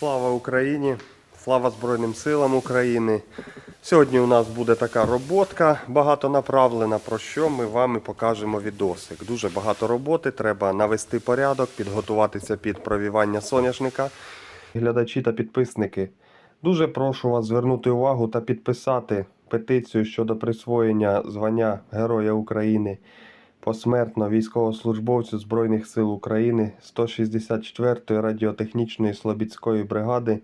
Слава Україні! Слава Збройним силам України! Сьогодні у нас буде така роботка багатонаправлена, про що ми вам і покажемо відосик. Дуже багато роботи, треба навести порядок, підготуватися під провівання соняшника. Глядачі та підписники, дуже прошу вас звернути увагу та підписати петицію щодо присвоєння звання Героя України посмертно військовослужбовцю Збройних сил України 164-ї радіотехнічної Слобідської бригади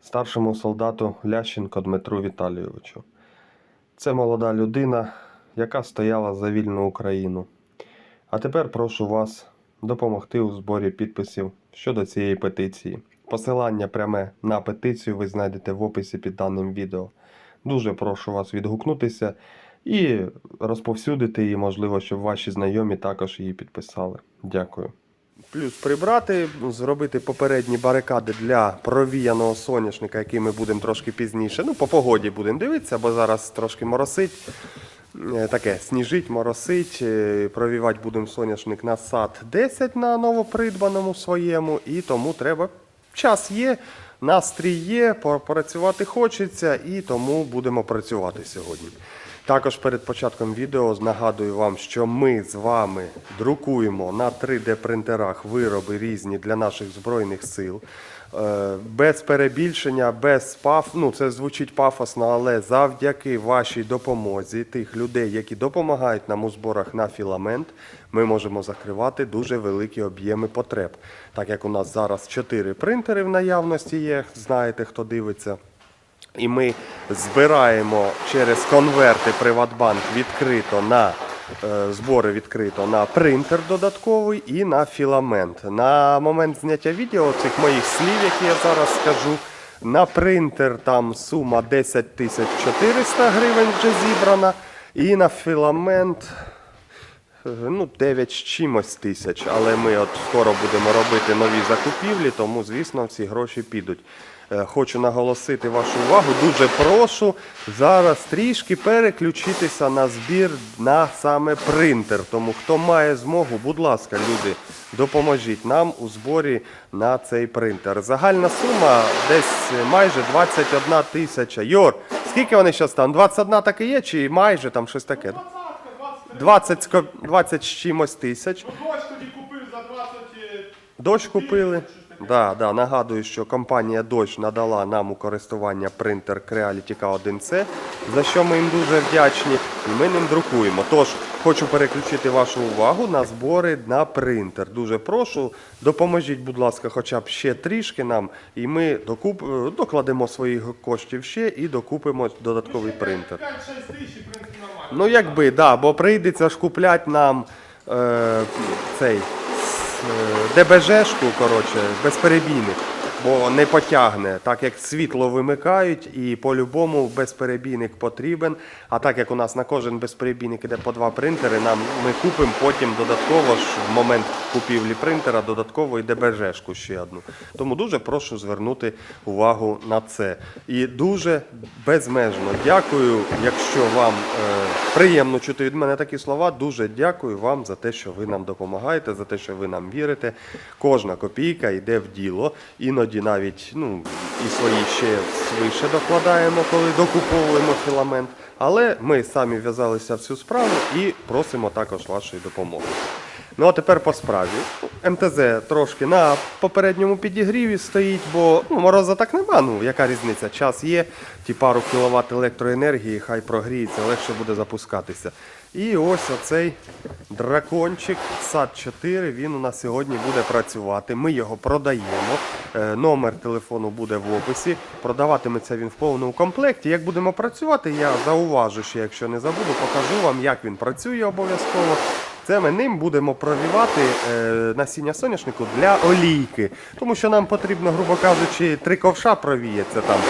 старшому солдату Лященко Дмитру Віталійовичу. Це молода людина, яка стояла за вільну Україну. А тепер прошу вас допомогти у зборі підписів щодо цієї петиції. Посилання пряме на петицію ви знайдете в описі під даним відео. Дуже прошу вас відгукнутися і розповсюдити її, можливо, щоб ваші знайомі також її підписали. Дякую. Плюс прибрати, зробити попередні барикади для провіяного соняшника, який ми будемо трошки пізніше. Ну, по погоді будемо дивитися, бо зараз трошки моросить. Е, Таке сніжить, моросить. Е, Провівати будемо соняшник на сад 10 на новопридбаному своєму, і тому треба. Час є, настрій є, попрацювати хочеться, і тому будемо працювати сьогодні. Також перед початком відео нагадую вам, що ми з вами друкуємо на 3D-принтерах вироби різні для наших збройних сил. Е, Без перебільшення, без паф... ну це звучить пафосно, але завдяки вашій допомозі, тих людей, які допомагають нам у зборах на філамент, ми можемо закривати дуже великі об'єми потреб. Так як у нас зараз 4 принтери в наявності є, знаєте, хто дивиться. І ми збираємо через конверти Приватбанк відкрито на е, збори відкрито на принтер додатковий і на філамент. На момент зняття відео цих моїх слів, які я зараз скажу, на принтер там сума 10 тисяч 400 гривень вже зібрана. І на філамент Ну, 9 з чимось тисяч, але ми от скоро будемо робити нові закупівлі, тому, звісно, ці гроші підуть. Е, Хочу наголосити вашу увагу. Дуже прошу зараз трішки переключитися на збір на саме принтер. Тому хто має змогу, будь ласка, люди, допоможіть нам у зборі на цей принтер. Загальна сума десь майже 21 тисяча. Йор, скільки вони зараз там? 21 так і є, чи майже там щось таке? 20, з ко- 20 з чимось тисяч. Дощ тоді купив за 20 е, Дощ купили. Да, да, нагадую, що компанія Дощ надала нам у користування принтер Creality K1C, за що ми їм дуже вдячні, і ми ним друкуємо. Тож хочу переключити вашу увагу на збори на принтер. Дуже прошу, допоможіть, будь ласка, хоча б ще трішки нам, і ми докуп... е, докладемо своїх коштів ще і докупимо додатковий принтер. 5-6 тисяч, нормально. Ну, якби, да, бо прийдеться ж купляти нам е, цей е, ДБЖшку, коротше, безперебійник, бо не потягне, так як світло вимикають, і по-любому безперебійник потрібен. А так як у нас на кожен безперебійник іде по два принтери, нам ми купимо потім додатково ж в момент купівлі принтера додатково і ДБЖшку ще одну. Тому дуже прошу звернути увагу на це. І дуже безмежно дякую, якщо вам е, приємно чути від мене такі слова. Дуже дякую вам за те, що ви нам допомагаєте, за те, що ви нам вірите. Кожна копійка йде в діло. Іноді навіть ну, і свої ще свише докладаємо, коли докуповуємо філамент. Але ми самі в'язалися в цю справу і просимо також вашої допомоги. Ну а тепер по справі. МТЗ трошки на попередньому підігріві стоїть, бо ну, мороза так нема. Ну яка різниця? Час є, ті пару кіловат електроенергії, хай прогріється, легше буде запускатися. І ось оцей дракончик сад 4 він у нас сьогодні буде працювати. Ми його продаємо. Е, Номер телефону буде в описі. Продаватиметься він в повному комплекті. Як будемо працювати, я зауважу ще, якщо не забуду, покажу вам, як він працює обов'язково. Це ми ним будемо провівати е, насіння соняшнику для олійки. Тому що нам потрібно, грубо кажучи, три ковша провіється там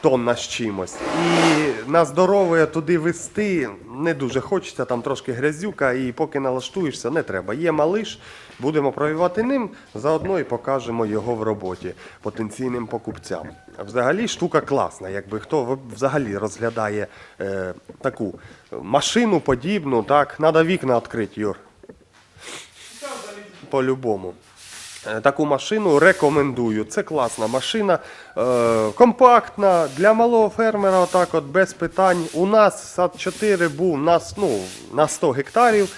тонна з чимось. І на здорове туди вести не дуже хочеться, там трошки грязюка, і поки налаштуєшся, не треба. Є малиш, будемо провівати ним, заодно і покажемо його в роботі потенційним покупцям. Взагалі штука класна, якби хто взагалі розглядає е, таку машину подібну, так, треба вікна відкрити, Юр. По-любому. Е, Таку машину рекомендую. Це класна машина, е, компактна для малого фермера, отак от без питань. У нас сад 4 був нас, ну, на 100 гектарів.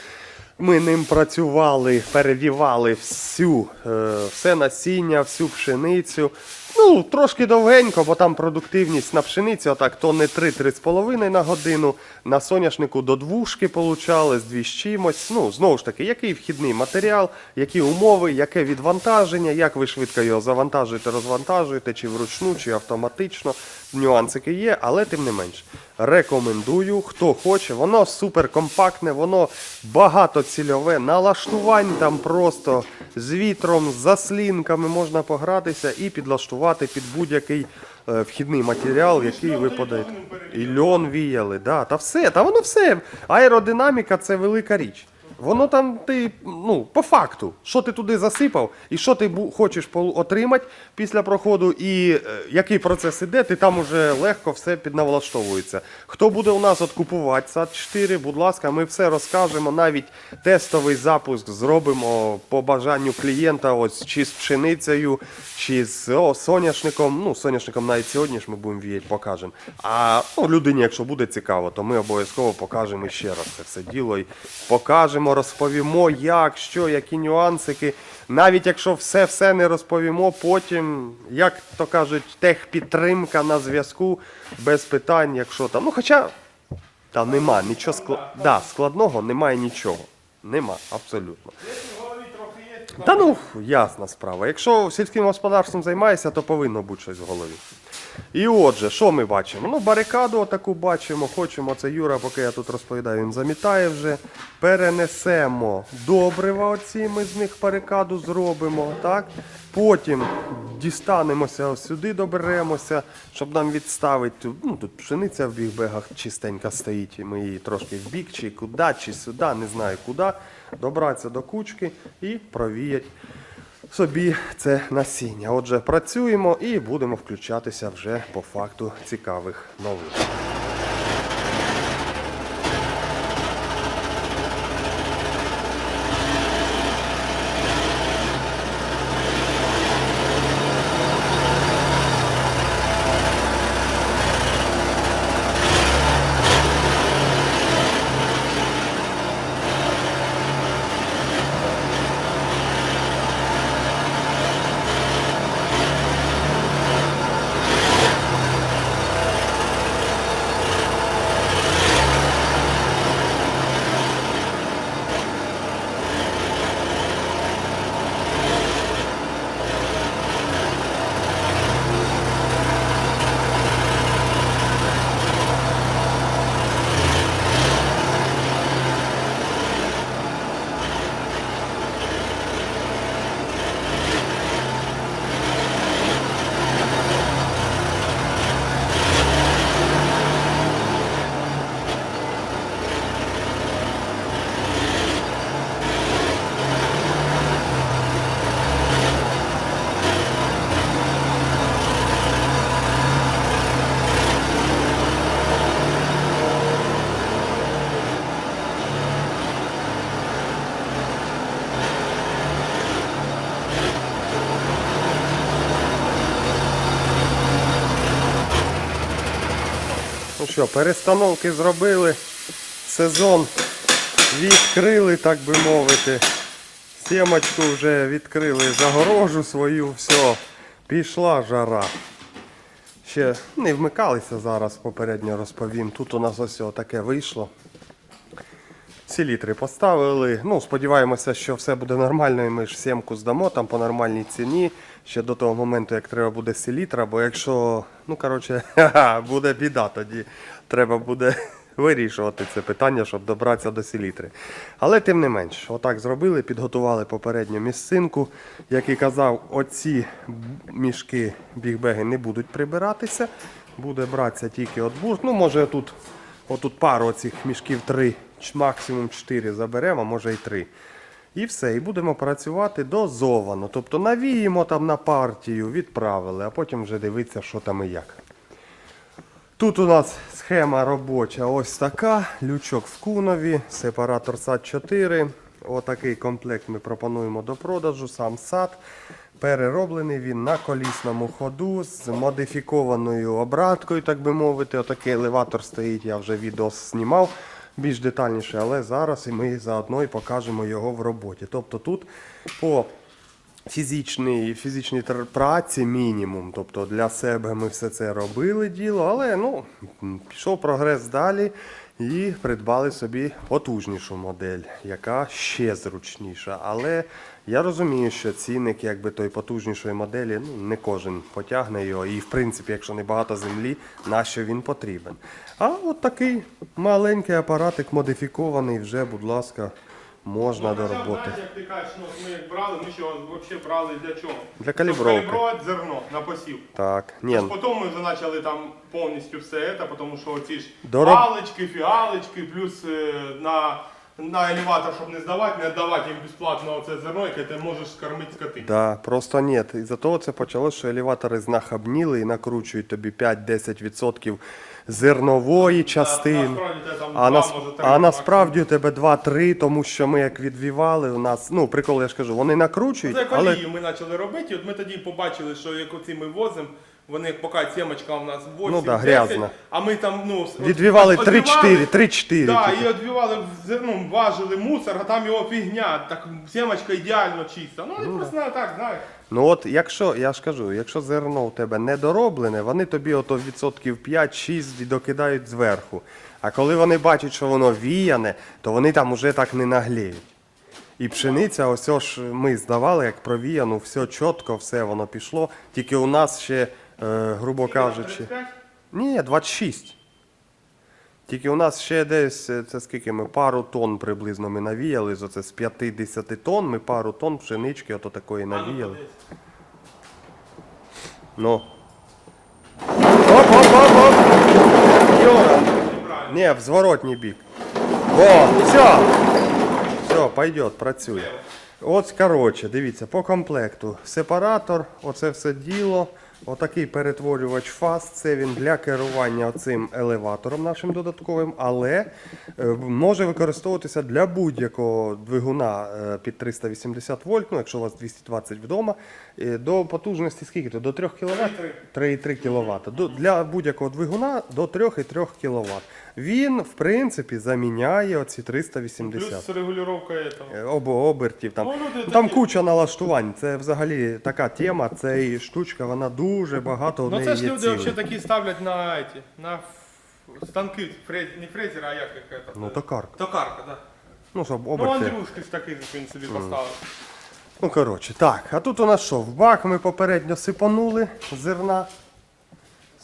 Ми ним працювали, перевівали всю, е, все насіння, всю пшеницю. Ну, трошки довгенько, бо там продуктивність на пшениці, отак, то не 3-3,5 на годину. На соняшнику до двушки получали, з дві з чимось. Ну, знову ж таки, який вхідний матеріал, які умови, яке відвантаження, як ви швидко його завантажуєте, розвантажуєте, чи вручну, чи автоматично. Нюансики є, але тим не менш. Рекомендую, хто хоче. Воно супер компактне, воно багатоцільове. Налаштувань там просто з вітром, з заслінками можна погратися і підлаштувати під будь-який е, вхідний матеріал, який ви подаєте. І льон віяли, да, та все, та воно все. Аеродинаміка це велика річ. Воно там ти, ну, по факту, що ти туди засипав, і що ти хочеш отримати після проходу, і е, який процес іде, ти там уже легко все підналаштовується. Хто буде у нас от купувати сад 4, будь ласка, ми все розкажемо. Навіть тестовий запуск зробимо по бажанню клієнта, ось чи з пшеницею, чи з о, соняшником. Ну, соняшником навіть сьогодні ж ми будемо віяти, покажемо. А ну, людині, якщо буде цікаво, то ми обов'язково покажемо ще раз це все діло і покажемо, розповімо, як, що, які нюансики. Навіть якщо все-все не розповімо, потім, як то кажуть, техпідтримка на зв'язку без питань, якщо там. Ну, хоча там нема нічого скла... да, складного, немає нічого. Нема, абсолютно. Та ну, ясна справа. Якщо сільським господарством займаєшся, то повинно бути щось в голові. І отже, що ми бачимо? Ну, барикаду таку бачимо, хочемо, це Юра, поки я тут розповідаю, він замітає вже. Перенесемо добрива оці, ми з них барикаду зробимо. так? Потім дістанемося сюди, доберемося, щоб нам відставити. Ну, тут пшениця в бігбегах чистенька стоїть, і ми її трошки в бік, чи куди, чи сюди, не знаю куди. Добратися до кучки і провіять собі це насіння. Отже, працюємо і будемо включатися вже по факту цікавих новин. Що, перестановки зробили, сезон відкрили, так би мовити. Сімочку вже відкрили загорожу свою, все, пішла жара. Ще не вмикалися зараз, попередньо розповім. Тут у нас ось таке вийшло. Селітри поставили. Ну, сподіваємося, що все буде нормально, і ми ж сімку здамо там по нормальній ціні. Ще до того моменту, як треба буде селітра, бо якщо, ну коротше, буде біда, тоді треба буде вирішувати це питання, щоб добратися до селітри. Але тим не менш, отак зробили, підготували попередню місцинку. Як і казав, оці мішки бігбеги не будуть прибиратися. Буде братися тільки от бурт. Ну, може тут Отут пару цих мішків три, максимум 4 заберемо, а може і 3. І все, і будемо працювати дозовано. Тобто навіємо там на партію, відправили, а потім вже дивитися, що там і як. Тут у нас схема робоча ось така. Лючок в кунові, сепаратор САД 4. Отакий комплект ми пропонуємо до продажу, сам сад. Перероблений він на колісному ходу з модифікованою обраткою, так би мовити. Отакий елеватор стоїть, я вже відео знімав більш детальніше, але зараз ми заодно і покажемо його в роботі. Тобто тут по фізичній, фізичній праці мінімум. Тобто для себе ми все це робили діло, але ну, пішов прогрес далі і придбали собі потужнішу модель, яка ще зручніша. Але я розумію, що цінник якби той потужнішої моделі ну, не кожен потягне його. І в принципі, якщо не багато землі, на що він потрібен. А от такий маленький апаратик модифікований, вже, будь ласка, можна до роботи. як ти кажеш, ну, ми як брали, ми що взагалі брали для чого? Для Щоб калібрувати зерно на посів. Так, ні, Потім ми вже почали там повністю все це, тому що ці ж Дороб- палички, фіалочки, плюс е, на, на елеватор, щоб не здавати, не віддавати їм безплатно це зерно, яке ти можеш скормити скоти. Да, просто ні. Із-за того це почалося, що елеватори знахабніли і накручують тобі 5-10% зернової частини. А, нас, а насправді у тебе 2-3, тому що ми як відвівали, у нас, ну прикол, я ж кажу, вони накручують, Це але ми почали робити, і от ми тоді побачили, що як оці ми возимо, вони поки сімочка у нас 8, Ну да, 10, грязно. а ми там ну от- відвівали от- 3-4, 3-4. Да, і відбивали в зерну, важили мусор, а там його фігня, так сімочка ідеально чиста. Ну, вони просто так, знаєш. Ну от якщо, я ж кажу, якщо зерно у тебе недороблене, вони тобі ото відсотків 5-6 докидають зверху. А коли вони бачать, що воно віяне, то вони там уже так не нагліють. І пшениця, ось ж ми здавали, як провіяну, все чітко, все воно пішло. Тільки у нас ще, е, грубо кажучи. Ні, 26. Тільки у нас ще десь, е, це скільки ми пару тонн приблизно ми навіяли, з оце з 50 тонн, ми пару тонн пшенички ото такої ну, навіяли. Ну. Оп, оп, оп, оп. Йора. Не, в зворотній бік. О, все. Все, пойдет, працює. От, коротше, дивіться, по комплекту. Сепаратор, оце все діло. Отакий перетворювач фаз. Це він для керування цим елеватором нашим додатковим, але е, може використовуватися для будь-якого двигуна е, під 380 вольт, ну якщо у вас 220 вдома, е, до потужності скільки? то? До 3 кВт? 3,3 кВт. Для будь-якого двигуна до 3,3 кВт. Він, в принципі, заміняє оці 380. Плюс регулювання этого. Е, Обо обертів там. Ну, люди Ну, там такі. куча налаштувань. Це взагалі така тема, це і штучка, вона дуже багато в Ну неї це ж є люди цілей. взагалі такі ставлять на эти, на ф- станки, фрез, не фрезера, а як їх это? Ну, токарка. Токарка, да. Ну, щоб Ну, оберти. Андрюшки ж такий він собі поставив. Ну, коротше, так. А тут у нас що? В бак ми попередньо сипанули зерна.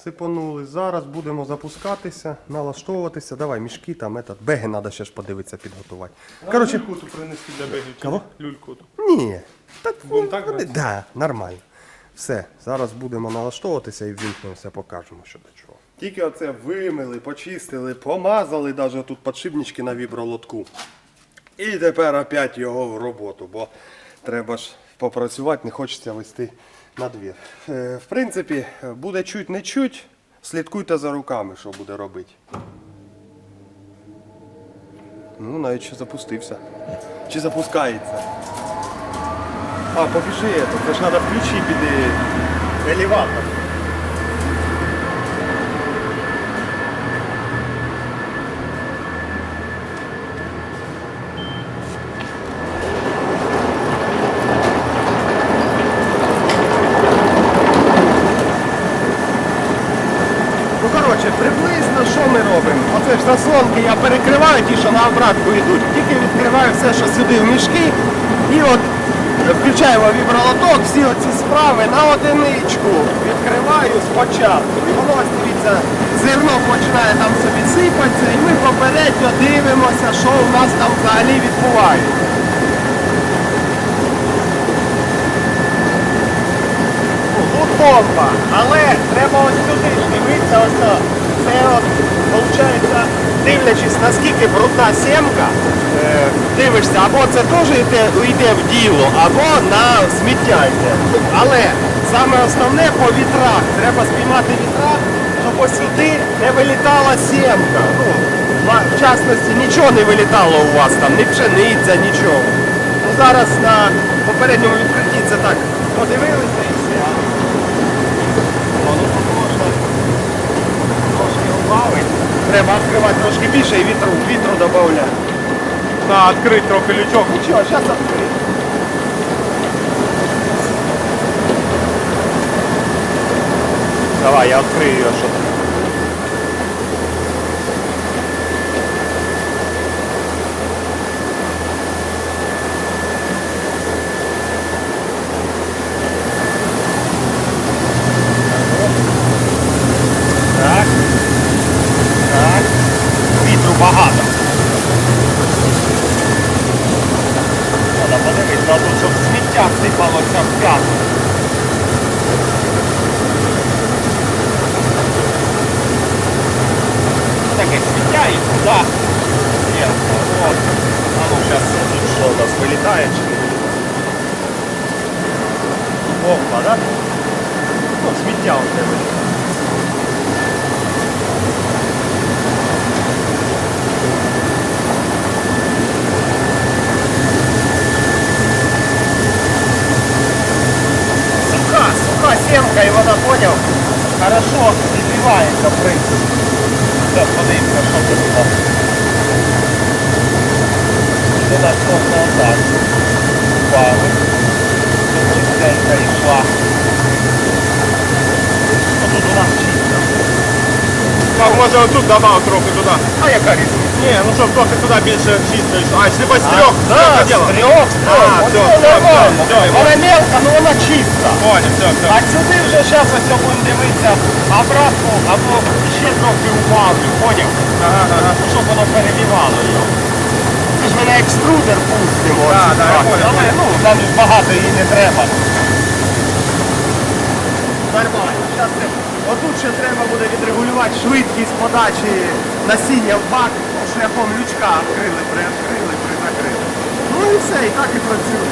Сипанули. Зараз будемо запускатися, налаштовуватися. Давай, мішки там, этот, беги треба ще ж подивитися, підготувати. Короче, люльку ту принести для бегів. Кого? ні? Люльку ту. ні. Так, Будемо так вони- брати? да, нормально. Все, зараз будемо налаштовуватися і ввімкнемося, покажемо, що до чого. Тільки оце вимили, почистили, помазали навіть тут подшипнички на вібролотку. І тепер опять його в роботу, бо треба ж попрацювати, не хочеться вести на двір. Е, В принципі, буде чуть не чуть, слідкуйте за руками, що буде робити. Ну, навіть ще запустився. Чи запускається? А, побіжи, це ж треба включити е, елеватор. Ну, коротше, приблизно що ми робимо? Оце ж заслонки я перекриваю ті, що на обратку йдуть. Тільки відкриваю все, що сюди в мішки. І от включаємо вібролоток, всі оці справи на одиничку відкриваю спочатку. І воно, ось дивіться, зерно починає там собі сипатися, і ми попередньо дивимося, що у нас там взагалі відбувається. Тут бомба, але треба ось сюди дивитися, ось то. це от, виходить, дивлячись наскільки брудна сімка, е, дивишся, або це теж йде, йде в діло, або на сміття йде. Але саме основне по вітрах. Треба спіймати вітрак, щоб ось сюди не вилітала сімка. Ну, в частності нічого не вилітало у вас там, ні пшениця, нічого. Ну зараз на попередньому відкритті це так подивилися і все. трошки убавить. Треба відкривати трошки більше і вітру, вітру додати. На, відкрити трохи лючок. Нічого, зараз відкрию. Давай, я відкрию його, щоб. Опа, да? Ну, сміття у тебе. Суха, суха семка, і вона поняв. Хорошо відбивається в принципі. Зараз подивимося, що тут у нас. Іде на чорно отак. Впали. Чистенька йшла. Тут у нас чисто? Так, може отут добав трохи туди. А яка різниця? Ні, ну щоб трохи туди більше чисто йшло. А, якщо з трьох, да, з трьох, з трьох. А, все, все, все, все, Вона мелка, але вона чиста. Понял, все, все. А сюди вже зараз ось будемо дивитися обратно або ще трохи убавлю, поняв? Ага, ага. Ну, щоб воно перебивало його. Це ж ми на екструдер пустимо. Да, оцю да, я понял, Але ну, нам багато її не треба. Нормально. Отут ще треба буде відрегулювати швидкість подачі насіння в бак шляхом лючка відкрили, приоткрили, призакрили. Ну і все, і так і працює.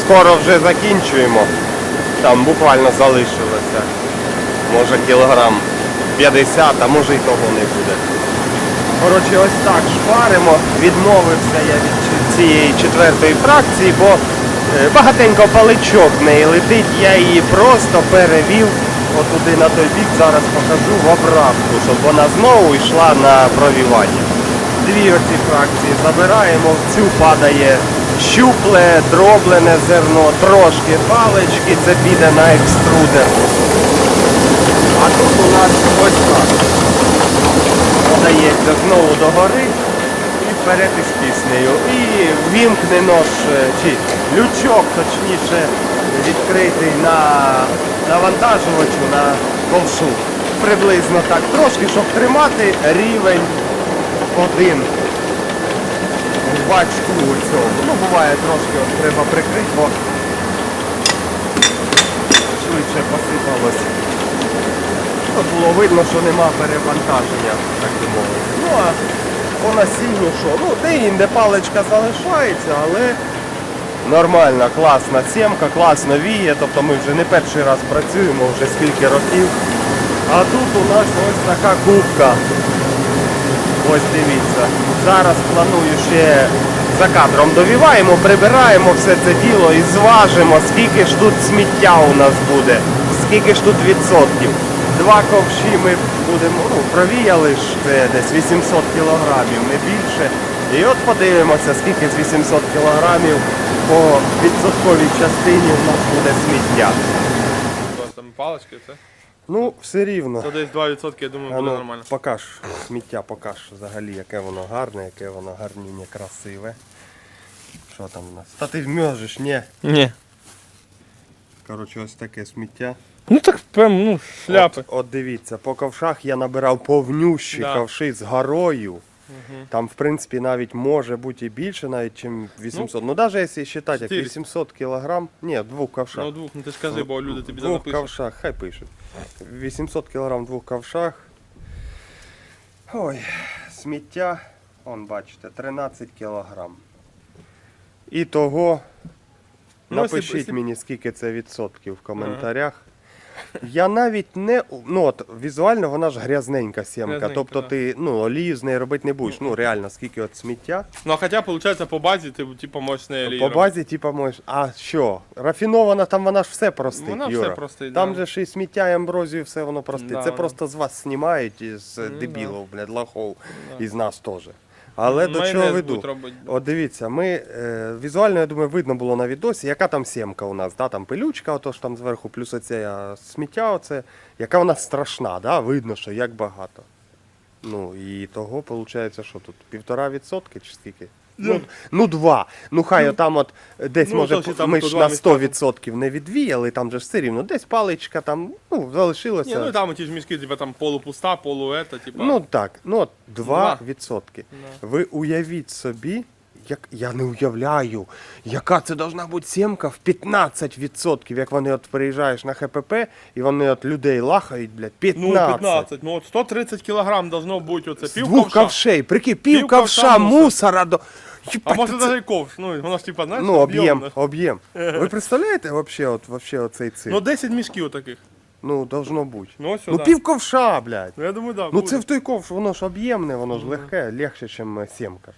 Скоро вже закінчуємо. Там буквально залишилося. Може кілограм 50, а може і того не буде. Коротше, ось так шпаримо. Відмовився я від цієї четвертої фракції, бо багатенько паличок в неї летить. Я її просто перевів отуди на той бік. Зараз покажу в обратку, щоб вона знову йшла на провівання. Дві оці фракції забираємо, в цю падає щупле, дроблене зерно, трошки палички, це піде на екструдер. А тут у нас ось так. Подається знову догори і вперед із піснею. І вімкнено ж, е, чи лючок, точніше, відкритий на навантажувачу на ковшу. Приблизно так. Трошки, щоб тримати рівень один в бачку цього. Ну, буває трошки от треба прикрити, бо швидше посипалось. От було видно, що нема перевантаження, так би мовити. Ну а по насінню що? Ну, де-інде паличка залишається, але нормальна, класна сімка, класно віє. Тобто ми вже не перший раз працюємо, вже скільки років. А тут у нас ось така кубка. Ось дивіться. Зараз планую ще за кадром довіваємо, прибираємо все це діло і зважимо, скільки ж тут сміття у нас буде, скільки ж тут відсотків. Два ковші ми будемо, ну, провіяли ж це десь 800 кілограмів, не більше. І от подивимося, скільки з 800 кілограмів по відсотковій частині у нас буде сміття. Там палички, це. Ну, все рівно. То десь 2%, я думаю, буде нормально. покаж сміття, покаж взагалі, яке воно гарне, яке воно гарніння, красиве. Що там у нас? Та ти вмежеш, ні. Ні. Коротше, ось таке сміття. Ну так прям, ну, шляпи. От, от дивіться, по ковшах я набирав повнющі Да. ковши з горою. Там, в принципі, навіть може бути і більше, навіть, ніж 800. Ну, навіть якщо вважати, як 400. 800 кілограм, ні, двох ковшах. Ну двох, ну ти ж кажи, бо люди тобі В двох ковшах, хай пишуть. 800 кг в двох ковшах. Ой, сміття, он бачите, 13 кг. І того, Ну, напишіть якщо- мені, скільки це відсотків в коментарях. Я навіть не. Ну от візуально вона ж грязненька сімка. Грязненька, тобто да. ти ну, олію з неї робити не будеш. Ну реально, скільки от сміття. Ну, а хоча, виходить, по базі ти типу, можеш з нею По базі, типа, можеш. А що? Рафінована, там вона ж все простить. Вона все простить, Там да. же ж і сміття, і амброзію, все воно простить. Да, Це да. просто з вас знімають із Ну, дебілів, блядь, лохов, і з нас теж. Але до Майонез чого веду? будуть робити. От дивіться, ми е, візуально, я думаю, видно було на відосі, яка там сімка у нас, да? там пилючка, ото ж там зверху, плюс оце а, сміття, оце, яка вона страшна, да? видно, що як багато. Ну і того виходить, що тут півтора відсотки чи скільки? Ну, ну два. Ну хай отам от десь ну, може там ми ж два на місця. 100% не відвіяли, там же ж все рівно десь паличка там ну, залишилося. Ні, ну і там ті ж мішки, типу, там полупуста, полу ета, типу. Ну так, ну от 2%. Два. відсотки. Ви уявіть собі, як я не уявляю, яка це должна бути сімка в 15%, як вони от приїжджаєш на ХПП і вони от людей лахають, блядь, 15. Ну, 15. Ну, от 130 кілограм должно бути оце З пів двох ковша. ковшей, прикинь, пів, Пів ковша, ковша мусора до. А може це- навіть ковш. Ну, воно ж, типа, знаєш, Ну, об'єм, об'єм. Ви представляєте вообще, от, вообще оцей цирк? Ну, 10 мішків таких. Ну, должно бути. Ну, ось Ну, да. пів ковша, блядь. Ну, я думаю, да, Ну буде. це в той ковш, воно ж об'ємне, воно ж легке, легше, ніж сімка.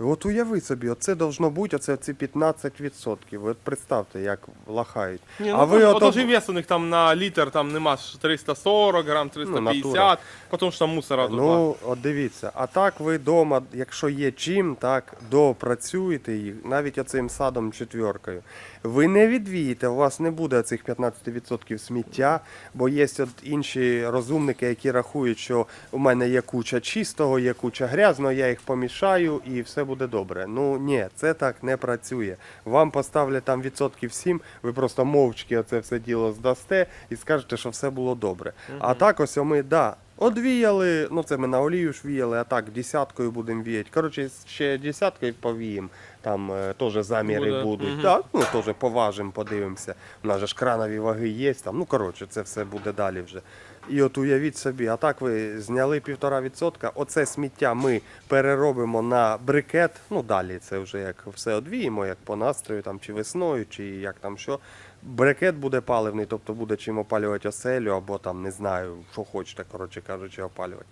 От уяви собі, оце должно бути, оце ці 15%. От представте, як лахають. Ні, ну, а ви ото, ж і вес у них там на літр там нема ж 340 грам, натура. 350, тому що там мусора. Ну, от дивіться, а так ви вдома, якщо є чим, так допрацюєте їх, навіть оцим садом четвіркою. Ви не відвієте, у вас не буде цих 15% сміття, бо є от інші розумники, які рахують, що у мене є куча чистого, є куча грязного, я їх помішаю і все буде добре. Ну ні, це так не працює. Вам поставлять там відсотків 7, ви просто мовчки оце все діло здасте і скажете, що все було добре. А так ось ми, да, Одвіяли, ну це ми на олію ж віяли, а так десяткою будемо віяти. Коротше, ще десяткою повіємо. Там е, теж заміри Буде, будуть. мгм. Так, ну теж поважимо, подивимося. У нас же ж кранові ваги є. Там, ну коротше, це все буде далі вже. І от уявіть собі, а так ви зняли півтора відсотка. Оце сміття ми переробимо на брикет. Ну далі це вже як все одвіємо, як по настрою, там чи весною, чи як там що. Брикет буде паливний, тобто буде чим опалювати оселю, або там не знаю, що хочете, коротше кажучи, опалювати.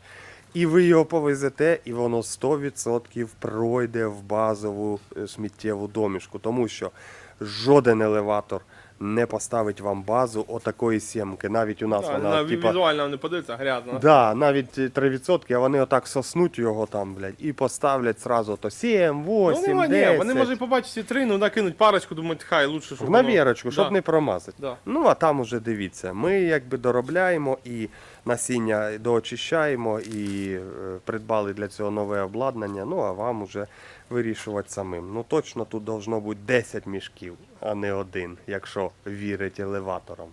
І ви його повезете, і воно 100% пройде в базову е, сміттєву домішку, тому що жоден елеватор не поставить вам базу отакої сімки. Навіть у нас Да, вона, на, типа, візуально не подивиться, грязно. Да, навіть е, 3%, а вони отак соснуть його там, блядь, і поставлять сразу то 7, 8, Ну, нема, 10. ні, вони можуть побачити три, ну накинуть парочку, думають, хай лучше, щоб В воно- навірочку, щоб Да. не промазати. Да. Ну, а там уже дивіться, ми якби доробляємо і насіння доочищаємо, і е, придбали для цього нове обладнання. Ну, а вам уже вирішувати самим. Ну, точно тут должно бути 10 мішків, а не один, якщо вірить елеваторам.